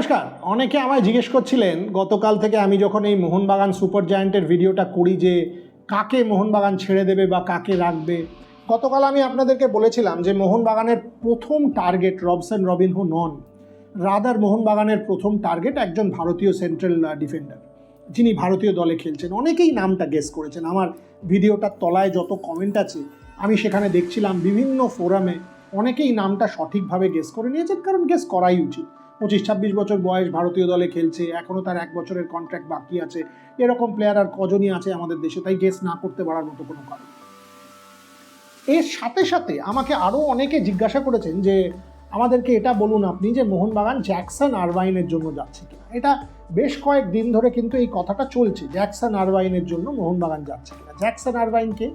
নমস্কার। অনেকে আমায় জিজ্ঞেস করছিলেন, গতকাল থেকে আমি যখন এই মোহনবাগান সুপার জায়ান্টের ভিডিওটা করি যে কাকে মোহনবাগান ছেড়ে দেবে বা কাকে রাখবে, গতকাল আমি আপনাদেরকে বলেছিলাম যে মোহনবাগানের প্রথম টার্গেট রবসন রবিনহো নন, রাদার মোহনবাগানের প্রথম টার্গেট একজন ভারতীয় সেন্ট্রাল ডিফেন্ডার, যিনি ভারতীয় দলে খেলছেন। অনেকেই নামটা গেস করেছেন, আমার ভিডিওটার তলায় যত কমেন্ট আছে, আমি সেখানে দেখছিলাম বিভিন্ন ফোরামে অনেকেই নামটা সঠিকভাবে গেস করে নিয়েছেন, কারণ গেস করাই উচিত। পঁচিশ ছাব্বিশ বছর বয়স ভারতীয় দলে খেলছে এখনও তার এক বছরের কন্ট্রাক্ট বাকি আছে। এরকম প্লেয়ার আর কজনই আছে আমাদের দেশে, তাই গেস না করতে পারার মতো কোনো কারণ। এর সাথে সাথে আমাকে আরও অনেকে জিজ্ঞাসা করেছেন যে, আমাদেরকে এটা বলুন আপনি যে মোহনবাগান জ্যাকসন আরবাইনের জন্য যাচ্ছে কিনা। এটা বেশ কয়েক দিন ধরে কিন্তু এই কথাটা চলছে, জ্যাকসন আরবাইনের জন্য মোহনবাগান যাচ্ছে কিনা। জ্যাকসন আরবাইনকে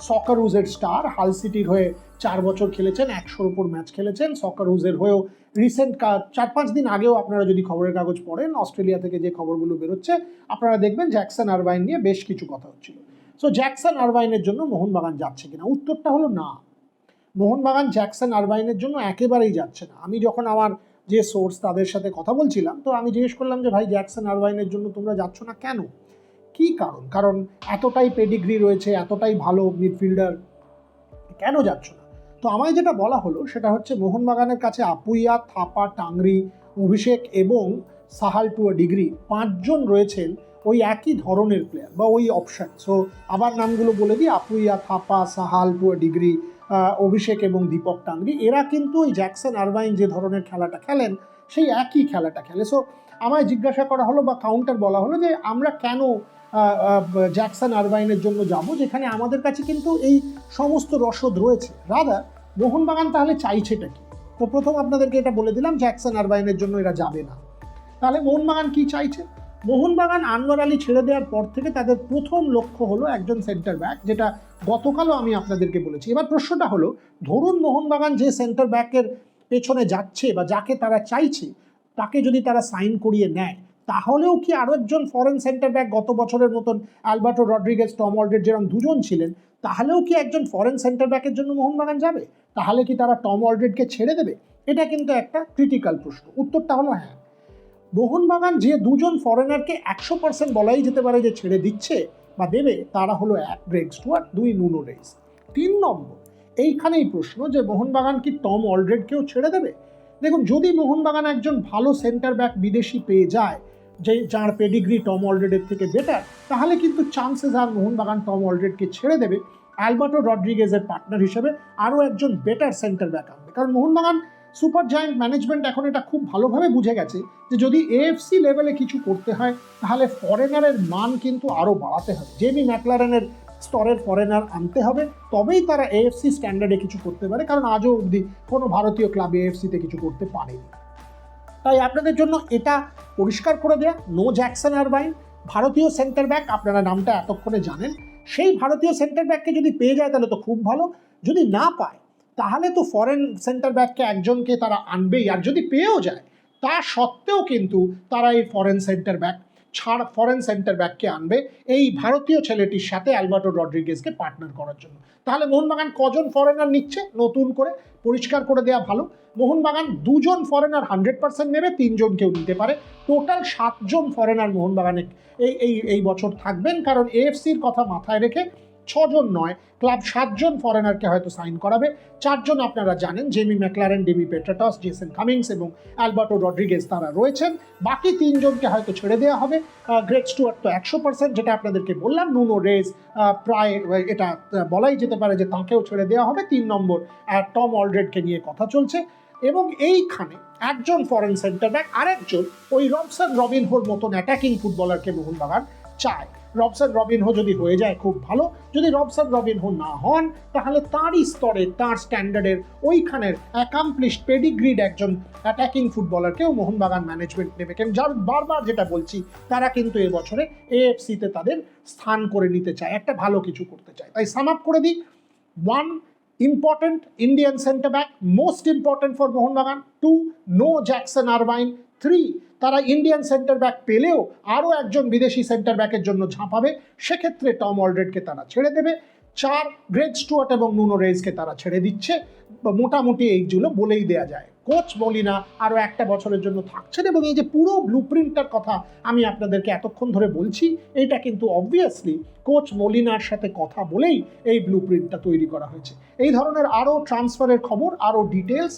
সকারুজের স্টার হাল সিটির হয়ে চার বছর খেলেছেন, একশোর উপর ম্যাচ খেলেছেন সকারুজের হয়েও রিসেন্ট চার পাঁচ দিন আগেও আপনারা যদি খবরের কাগজ পড়েন, অস্ট্রেলিয়া থেকে যে খবরগুলো বেরোচ্ছে, আপনারা দেখবেন জ্যাকসন আরবাইন নিয়ে বেশ কিছু কথা হচ্ছিল। সো জ্যাকসন আরবাইনের জন্য মোহনবাগান যাচ্ছে কিনা? উত্তরটা হলো না। মোহনবাগান জ্যাকসন আরবাইনের জন্য একেবারেই যাচ্ছে না। আমি যখন আমার যে সোর্স তাদের সাথে কথা বলছিলাম, তো আমি জিজ্ঞেস করলাম যে, ভাই, জ্যাকসন আরবাইনের জন্য তোমরা যাচ্ছ না কেন? কি কারণ? কারণ এতটাই পেডিগ্রি রয়েছে, এতটাই ভালো মিডফিল্ডার কেন যাচ্ছ না? তো আমায় যেটা বলা হলো, সেটা হচ্ছে মোহনবাগানের কাছে আপুইয়া, থাপা, টাংরি, অভিষেক এবং সাহাল টু ডিগ্রি পাঁচজন রয়েছেন ওই একই ধরনের প্লেয়ার বা ওই অপশান সো আবার নামগুলো বলে দিই, আপুইয়া, থাপা, সাহাল টু ডিগ্রি অভিষেক এবং দীপক টাংরি। এরা কিন্তু ওই জ্যাকসন আরবাইন যে ধরনের খেলাটা খেলেন, সেই একই খেলাটা খেলে। সো আমায় জিজ্ঞাসা করা হলো বা কাউন্টার বলা হলো যে, আমরা কেন জ্যাকসন আরবাইনের জন্য যাব, যেখানে আমাদের কাছে কিন্তু এই সমস্ত রসদ রয়েছে। রাদা মোহনবাগান তাহলে চাইছেটা কি? তো প্রথম আপনাদেরকে এটা বলে দিলাম জ্যাকসন আরবাইনের জন্য এরা যাবে না। তাহলে মোহনবাগান কি চাইছে? মোহনবাগান আনোয়ার আলী ছেড়ে দেওয়ার পর থেকে তাদের প্রথম লক্ষ্য হলো একজন সেন্টার ব্যাক যেটা গতকালও আমি আপনাদেরকে বলেছি। এবার প্রশ্নটা হলো, ধরুন মোহনবাগান যে সেন্টার ব্যাকের পেছনে যাচ্ছে বা যাকে তারা চাইছে, তাকে যদি তারা সাইন করিয়ে নেয়, তাহলেও কি আরও একজন ফরেন সেন্টার ব্যাক গত বছরের মতন অ্যালবার্টো রড্রিগেজ, টম অলডের যেরকম দুজন ছিলেন তাহলেও কি একজন ফরেন সেন্টার ব্যাকের জন্য মোহনবাগান যাবে? তাহলে কি তারা টম অলড্রেডকে ছেড়ে দেবে? এটা কিন্তু একটা ক্রিটিক্যাল প্রশ্ন। উত্তরটা হলো হ্যাঁ। মোহনবাগান যে দুজন ফরেনারকে একশো পার্সেন্ট বলাই যেতে পারে যে ছেড়ে দিচ্ছে বা দেবে, তারা হলো এক গ্রেগ স্টুয়ার্ট দুই নুনো রেস তিন নম্বর, এইখানেই প্রশ্ন যে মোহনবাগান কি টম অলড্রেডকেও ছেড়ে দেবে? দেখুন, যদি মোহনবাগান একজন ভালো সেন্টার ব্যাক বিদেশি পেয়ে যায় যে যার পেডিগ্রি টম অলরেডের থেকে বেটার তাহলে কিন্তু চান্সেস আর মোহনবাগান টম অলরেডকে ছেড়ে দেবে অ্যালবার্টো রড্রিগেজের পার্টনার হিসেবে আরও একজন বেটার সেন্টার ব্যাক আনবে। কারণ মোহনবাগান সুপার জায়েন্ট ম্যানেজমেন্ট এখন এটা খুব ভালোভাবে বুঝে গেছে যে যদি এএফসি লেভেলে কিছু করতে হয়, তাহলে ফরেনারের মান কিন্তু আরও বাড়াতে হবে। জেমি ম্যাকলারেনের স্তরের ফরেনার আনতে হবে, তবেই তারা এএফসি স্ট্যান্ডার্ডে কিছু করতে পারে, কারণ আজও অবধি কোনো ভারতীয় ক্লাব এএফসিতে কিছু করতে পারেনি। তাই আপনাদের জন্য এটা পরিষ্কার করে দেয়া। নো জ্যাকসন আরবাইন ভারতীয় সেন্টার ব্যাক আপনারা নামটা এতক্ষণে জানেন। সেই ভারতীয় সেন্টার ব্যাককে যদি পেয়ে যায়, তাহলে তো খুব ভালো। যদি না পায়, তাহলে তো ফরেন সেন্টার ব্যাককে একজনকে তারা আনবেই। আর যদি পেয়েও যায়, তা সত্ত্বেও কিন্তু তারা এই ফরেন সেন্টার ব্যাক ছাড় ফরেন সেন্টার ব্যাককে আনবে এই ভারতীয় ছেলেটির সাথে অ্যালবার্টো রড্রিগেজকে পার্টনার করার জন্য। তাহলে মোহনবাগান কজন ফরেনার নিচ্ছে? নতুন করে পরিষ্কার করে দেওয়া ভালো। মোহনবাগান দুজন ফরেনার হান্ড্রেড পার্সেন্ট নেবে তিনজনকেও নিতে পারে। টোটাল সাতজন ফরেনার মোহনবাগানে এই এই এই বছর থাকবেন। কারণ এএফসির কথা মাথায় রেখে ছজন নয়, ক্লাব সাতজন ফরেনারকে হয়তো সাইন করাবে। চারজন আপনারা জানেন, Jamie Maclaren, Dimi Petratos, Jason Cummings এবং অ্যালবার্টো রড্রিগেজ তারা রয়েছেন। বাকি তিনজনকে হয়তো ছেড়ে দেওয়া হবে। গ্রেট স্টুয়ার্ট তো একশো পার্সেন্ট, যেটা আপনাদেরকে বললাম, নুনো রেজ প্রায়, এটা বলাই যেতে পারে যে তাঁকেও ছেড়ে দেওয়া হবে। তিন নম্বর টম অলরেডকে নিয়ে কথা চলছে। এবং এইখানে একজন ফরেন সেন্টার ব্যাক, আরেকজন ওই রবসন রবিনহোর মতন অ্যাটাকিং ফুটবলারকে মোহনবাগান চায়। রবসন রবিনহো যদি হয়ে যায়, খুব ভালো। যদি রবসন রবিনহো না হন, তাহলে তারই স্তরে, তাঁর স্ট্যান্ডার্ডের ওইখানের অ্যাকামপ্লিশ পেডিগ্রিড একজন অ্যাটাকিং ফুটবলারকেও মোহনবাগান ম্যানেজমেন্ট নেবে। কেন? যার বারবার যেটা বলছি, তারা কিন্তু এবছরে এএফসিতে তাদের স্থান করে নিতে চায়, একটা ভালো কিছু করতে চায়। তাই সাম আপ করে দিই। One important Indian centre back most important for Mohun Bagan. Two no Jackson আরবাইন three তারা ইন্ডিয়ান সেন্টার ব্যাক পেলেও আরও একজন বিদেশি সেন্টার ব্যাকের জন্য ঝাঁপাবে। সেক্ষেত্রে টম অলরেডকে তারা ছেড়ে দেবে। চার গ্রেট স্টুয়ার্ট এবং নুনো রেজকে তারা ছেড়ে দিচ্ছে। মোটামুটি এইগুলো বলেই দেয়া যায়। কোচ মলিনা আরও একটা বছরের জন্য থাকছেন এবং এই যে পুরো ব্লু প্রিন্টটার কথা আমি আপনাদেরকে এতক্ষণ ধরে বলছি, এটা কিন্তু অবভিয়াসলি কোচ মলিনার সাথে কথা বলেই এই ব্লু প্রিন্টটা তৈরি করা হয়েছে। এই ধরনের আরও ট্রান্সফারের খবর আরও ডিটেলস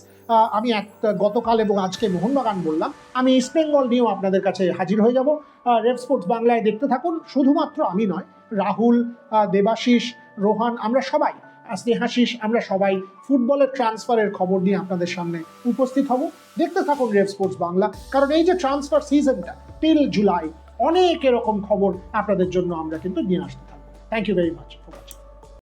আমি এক, গতকাল এবং আজকে মোহনবাগান বললাম। আমি ইস্ট বেঙ্গল নিয়েও আপনাদের কাছে হাজির হয়ে যাব। রেড স্পোর্টস বাংলায় দেখতে থাকুন। শুধুমাত্র আমি নয়, রাহুল দেবাশিস, রোহান, আমরা সবাই স্নেহাশিস আমরা সবাই ফুটবলের ট্রান্সফারের খবর নিয়ে আপনাদের সামনে উপস্থিত হব। দেখতে থাকুন রেড স্পোর্টস বাংলা, কারণ এই যে ট্রান্সফার সিজনটা টিল জুলাই, অনেক এরকম খবর আপনাদের জন্য আমরা কিন্তু নিয়ে আসতে থাকব। Thank you very much for watching